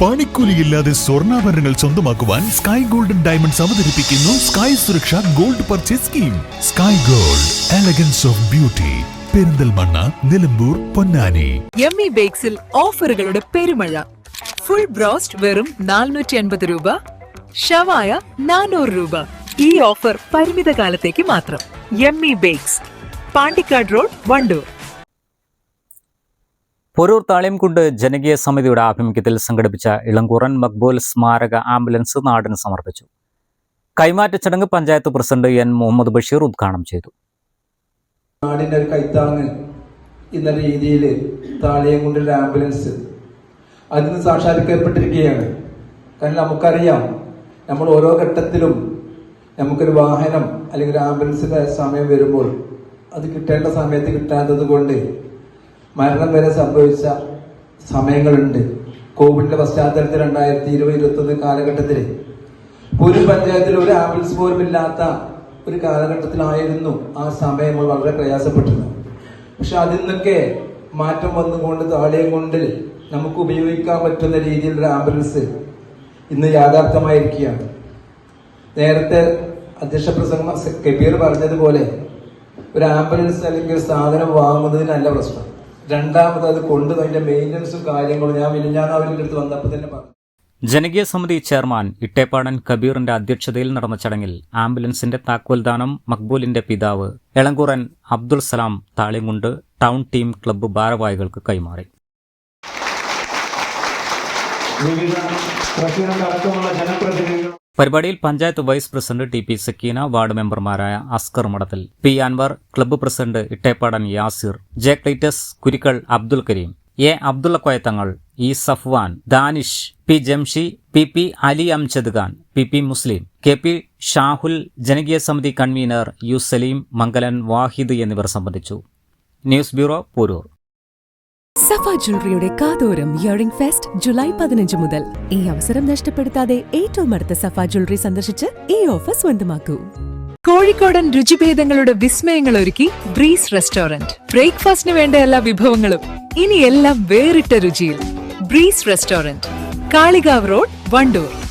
പണിക്കൂലിയില്ലാതെ സ്വർണാഭരണങ്ങൾ സ്വന്തമാക്കുവാൻ sky golden diamonds അവതരിപ്പിക്കുന്നു സ്കൈ സുരക്ഷ gold purchase scheme sky gold elegance of beauty Perinthalmanna Nilambur Ponnani. Yummy ബേക്സിൽ ഓഫറുകളുടെ പെരുമഴ. ഫുൾ ബ്രോസ്റ്റ് വെറും നാനൂറ്റി അൻപത് രൂപ. ഷവായ നാനൂറ് രൂപ. ഈ ഓഫർ പരിമിത കാലത്തേക്ക് മാത്രം yummy bakes Pandikkad road Wandoor. Poroor Thaliyamkundu ജനകീയ സമിതിയുടെ ആഭിമുഖ്യത്തിൽ സംഘടിപ്പിച്ച ഇളങ്കുറൻ മക്ബൂൽ സ്മാരക ആംബുലൻസ് നാടിന് സമർപ്പിച്ചു. കൈമാറ്റ ചടങ്ങ് പഞ്ചായത്ത് പ്രസിഡന്റ് എൻ മുഹമ്മദ് ബഷീർ ഉദ്ഘാടനം ചെയ്തു. നാടിന്റെ ഒരു കൈത്താങ് എന്ന രീതിയിൽ താളിയം ആംബുലൻസ് അതിന് സാക്ഷാത്കരിക്കപ്പെട്ടിരിക്കുകയാണ്. കാരണം നമുക്കറിയാം നമ്മൾ ഓരോ ഘട്ടത്തിലും നമുക്കൊരു വാഹനം അല്ലെങ്കിൽ ആംബുലൻസിന്റെ സമയം വരുമ്പോൾ അത് കിട്ടേണ്ട സമയത്ത് കിട്ടാത്തത് കൊണ്ട് മരണം വരെ സംഭവിച്ച സമയങ്ങളുണ്ട്. കോവിഡിന്റെ പശ്ചാത്തലത്തിൽ രണ്ടായിരത്തി ഇരുപത് ഇരുപത്തൊന്ന് കാലഘട്ടത്തിൽ ഒരു പഞ്ചായത്തിൽ ഒരു ആംബുലൻസ് പോലും ഇല്ലാത്ത ഒരു കാലഘട്ടത്തിലായിരുന്നു ആ സമയം വളരെ പ്രയാസപ്പെട്ടിരുന്നത് പക്ഷെ അതിൽ നിന്നൊക്കെ മാറ്റം വന്നുകൊണ്ട് താളിയം കൊണ്ട് നമുക്ക് ഉപയോഗിക്കാൻ പറ്റുന്ന രീതിയിലുള്ള ആംബുലൻസ് ഇന്ന് യാഥാർത്ഥ്യമായിരിക്കുകയാണ്. നേരത്തെ അധ്യക്ഷ പ്രസംഗം കബീർ പറഞ്ഞതുപോലെ ഒരു ആംബുലൻസ് അല്ലെങ്കിൽ ഒരു സാധനം വാങ്ങുന്നതിനല്ല പ്രശ്നം. രണ്ടാമത് അത് കൊണ്ട് അതിന്റെ മെയിന്റനൻസും കാര്യങ്ങളും ഞാൻ ഞാൻ അവരുടെ അടുത്ത് വന്നപ്പോൾ തന്നെ പറഞ്ഞു. ജനകീയ സമിതി ചെയർമാൻ ഇട്ടേപ്പാടൻ കബീറിന്റെ അധ്യക്ഷതയിൽ നടന്ന ചടങ്ങിൽ ആംബുലൻസിന്റെ താക്കോൽദാനം മക്ബൂലിന്റെ പിതാവ് Elankuran Abdul Salam താളിങ്ങുണ്ട് town team club ഭാരവാഹികൾക്ക് കൈമാറി. വിവിധ പ്രസിഡന്റ് ജനപ്രതിനിധികൾ പരിപാടിയിൽ panchayat vice president T P Sakeena ward മെമ്പർമാരായ Askar Madathil P Anwar club president Ittepadan Yasir J Cletus Kurikkal Abdul Kareem A Abdulla Koyathangal E Safwan Danish P Jamshi P P Ali Amjad Khan P P Muslim K P Shahul ജനകീയ സമിതി convener U Saleem Mangalan Wahid എന്നിവർ സംബന്ധിച്ചു. News bureau Poroor. സഫ ജ്വല്ലറിയുടെ കാതോരം earring fest July പതിനഞ്ച് മുതൽ. ഈ അവസരം നഷ്ടപ്പെടുത്താതെ ഏറ്റവും അടുത്ത സഫ ജ്വല്ലറി സന്ദർശിച്ച് ഈ ഓഫർ സ്വന്തമാക്കൂ. കോഴിക്കോടൻ രുചിഭേദങ്ങളുടെ വിസ്മയങ്ങൾ ഒരുക്കി ബ്രീസ് റെസ്റ്റോറന്റ് ബ്രേക്ക്ഫാസ്റ്റിന് വേണ്ട എല്ലാ വിഭവങ്ങളും ഇനി എല്ലാം വേറിട്ട രുചിയിൽ. Breeze restaurant Kalikavu road Wandoor.